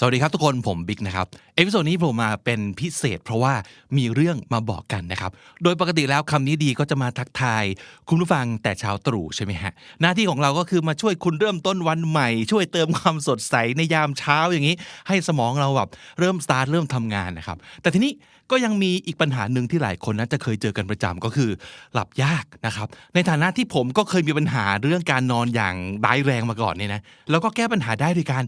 สวัสดีครับทุกคนผมบิ๊กนะครับ เอพิโซดนี้ผมมาเป็นพิเศษ เพราะว่ามีเรื่องมาบอกกันนะครับ โดยปกติแล้วคำนี้ดีก็จะมาทักทาย คุณผู้ฟังแต่ช้าตรู่ใช่ไหมฮะ หน้าที่ของเราก็คือมาช่วยคุณเริ่มต้นวันใหม่ ช่วยเติมความสดใสในยามเช้าอย่างนี้ ให้สมองเราแบบเริ่มสตาร์ทเริ่มทำงานนะครับ แต่ทีนี้ก็ยังมีอีกปัญหาหนึ่งที่หลายคนน่าจะเคยเจอกันประจำก็คือหลับยากนะครับ ในฐานะที่ผมก็เคยมีปัญหาเรื่องการนอนอย่างร้ายแรงมาก่อนเนี่ยนะแล้วก็แก้ปัญหาได้ด้วยการ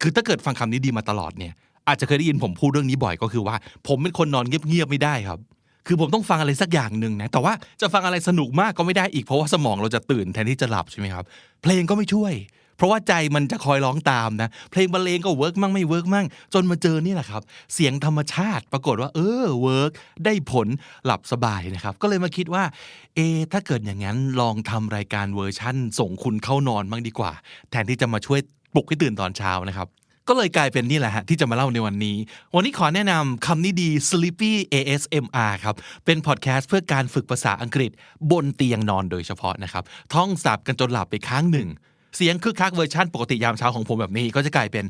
คือถ้าเกิดฟังคำนี้ดีมาตลอดเนี่ยอาจจะเคยได้ยินผมพูดเรื่องนี้บ่อยก็คือว่า ผมเป็นคนนอนเงียบๆไม่ได้ครับ คือผมต้องฟังอะไรสักอย่างหนึ่งนะแต่ว่าจะฟังอะไรสนุกมากก็ไม่ได้อีกเพราะว่าสมองเราจะตื่นแทนที่จะหลับใช่ไหมครับ เพลงก็ไม่ช่วย เพราะว่าใจมันจะคอยร้องตามนะ เพลงบรรเลงก็เวิร์กมั่งไม่เวิร์กมั่งจนมาเจอนี่แหละครับ เสียงธรรมชาติปรากฏว่า เออเวิร์กได้ผลหลับสบายนะครับก็เลยมาคิดว่าเอถ้าเกิดอย่างนั้นลองทำรายการเวอร์ชั่น ส่งคุณเข้านอนบ้างดีกว่า แทนที่จะมาช่วย ปลุกให้ตื่นตอนเช้านะครับ ก็เลยกลายเป็นนี่แหละฮะที่จะมาเล่าในวันนี้ วันนี้ขอแนะนำคำนี้ดี Sleepy ASMR ครับเป็นพอดแคสต์เพื่อการฝึกภาษาอังกฤษบนเตียงนอนโดยเฉพาะนะครับท่องสับกันจนหลับไปค้างหนึ่ง เสียงคึกคักเวอร์ชันปกติยามเช้าของผมแบบนี้ ก็จะกลายเป็น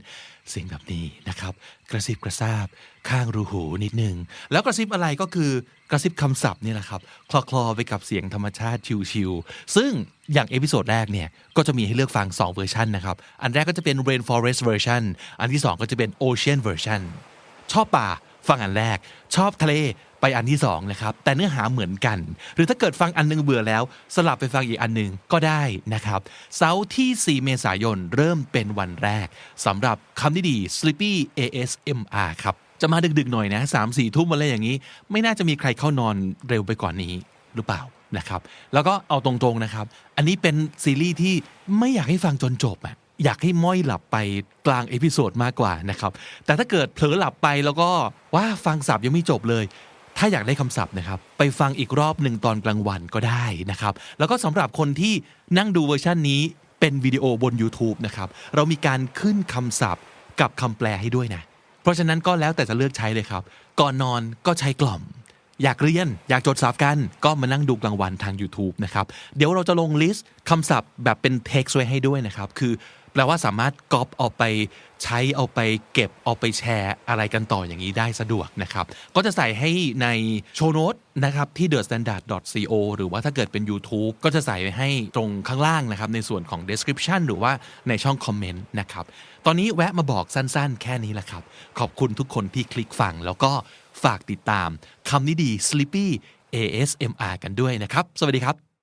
เสียงแบบนี้นะครับ กระซิบกระซาบ ข้างรูหูนิดนึง แล้วกระซิบอะไรก็คือกระซิบคำศัพท์นี่แหละครับ คลอคลอๆไปกับเสียงธรรมชาติชิวๆซึ่งอย่างเอพิโซดแรกเนี่ย ก็จะมีให้เลือกฟัง 2 เวอร์ชันนะครับ อันแรกก็จะเป็น rainforest version อันที่ 2 ก็จะเป็น ocean version ชอบป่าฟังอันแรก ชอบทะเล ไปอันที่2นะครับ แต่เนื้อหาเหมือนกัน หรือถ้าเกิดฟังอันหนึงเบื่อแล้ว สลับไปฟังอีกอันหนึงก็ได้นะครับ เสาร์ที่ 4 เมษายนเริ่มเป็นวันแรกสำหรับคำนี้ดี Sleepy ASMR ครับ จะมาดึกๆหน่อยนะสามสี่ทุ่มอะไรอย่างนี้ ไม่น่าจะมีใครเข้านอนเร็วไปกว่านนี้หรือเปล่านะครับ แล้วก็เอาตรงๆนะครับ อันนี้เป็นซีรีส์ที่ไม่อยากให้ฟังจนจบอะอยากให้ม้อยหลับไปกลางเอพิโซดมากกว่านะครับ แต่ถ้าเกิดเผลอหลับไปแล้วก็ว่าฟังสับยังไม่จบเลย ถ้าอยากได้คำศัพท์นะครับ ไปฟังอีกรอบหนึ่งตอนกลางวันก็ได้นะครับ แล้วก็สำหรับคนที่นั่งดูเวอร์ชันนี้เป็นวิดีโอบน YouTube นะครับ เรามีการขึ้นคำศัพท์กับคำแปลให้ด้วยนะ เพราะฉะนั้นก็แล้วแต่จะเลือกใช้เลยครับ ก่อนนอนก็ใช้กล่อม อยากเรียนอยากจดสับกัน ก็มานั่งดูกลางวันทาง YouTube นะครับเดี๋ยวเราจะลงลิสต์คำศัพท์แบบเป็นเท็กซ์ไว้ให้ด้วยนะครับ คือแปลว่าสามารถก๊อปเอาไปใช้เอาไปเก็บเอาไปแชร์อะไรกันต่ออย่างนี้ได้สะดวกนะครับ ก็จะใส่ให้ในโชว์โน้ตนะครับที่ thestandard.co หรือว่าถ้าเกิดเป็น YouTube ก็จะใส่ไว้ให้ตรงข้างล่างนะครับ ในส่วนของ description หรือว่าในช่องคอมเมนต์นะครับ ตอนนี้แวะมาบอกสั้นๆ แค่นี้แหละครับ ขอบคุณทุกคนที่คลิกฟังแล้วก็ ฝากติดตามคำนี้ดี Sleepy ASMR กันด้วยนะครับ สวัสดีครับ